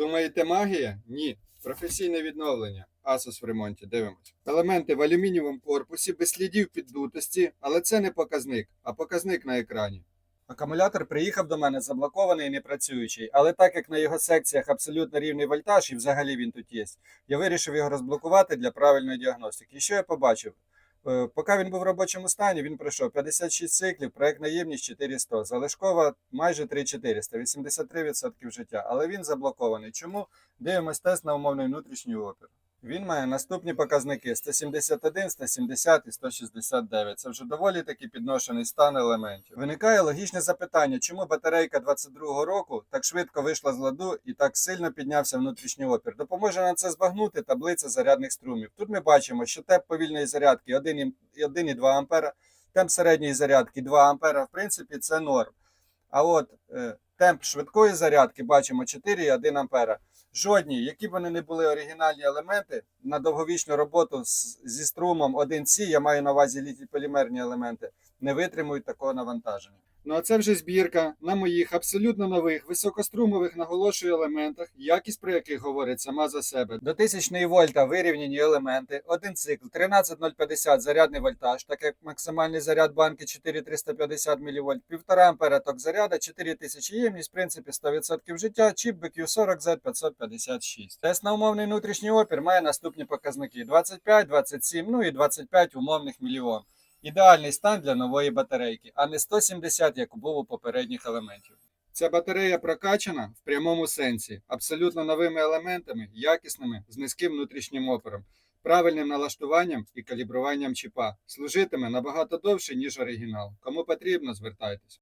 Думаєте, магія? Ні. Професійне відновлення. Asus в ремонті. Дивимось. Елементи в алюмінієвому корпусі без слідів піддутості, але це не показник, а показник на екрані. Акумулятор приїхав до мене заблокований і не працюючий, але так як на його секціях абсолютно рівний вольтаж і взагалі він тут є, я вирішив його розблокувати для правильної діагностики. І що я побачив? Е, Поки він був в робочому стані, він пройшов 56 циклів, проєктна ємність 400, залишкова майже 3400, 83% життя. Але він заблокований. Чому? Дивимось тест на умовний внутрішній опір. Він має наступні показники: 171, 170 і 169. Це вже доволі таки підношений стан елементів. Виникає логічне запитання, чому батарейка 22-го року так швидко вийшла з ладу і так сильно піднявся внутрішній опір. Допоможе нам це збагнути таблиця зарядних струмів. Тут ми бачимо, що темп повільної зарядки 1,2 ампера, темп середньої зарядки 2 ампера. В принципі, це норм. А от е, темп швидкої зарядки бачимо 4,1 ампера. Жодні, які б вони не були оригінальні елементи, на довговічну роботу з, зі струмом 1С, я маю на увазі літі полімерні елементи, не витримують такого навантаження. Ну а це вже збірка на моїх абсолютно нових високострумових наголошую елементах, якість про яких говорить сама за себе. До 1000 вольта вирівняні елементи, один цикл 13050 зарядний вольтаж, так як максимальний заряд банки 4350 мВ, 1,5 ампера ток заряда, 4000 ємність, в принципі 100% життя, чіп BQ40Z556. Тест на умовний внутрішній опір має наступні показники: 25, 27, ну і 25 умовних мільйон. Ідеальний стан для нової батарейки, а не 170, як був у попередніх елементів. Ця батарея прокачана в прямому сенсі, абсолютно новими елементами, якісними, з низьким внутрішнім опором, правильним налаштуванням і калібруванням чіпа. Служитиме набагато довше, ніж оригінал. Кому потрібно, звертайтесь.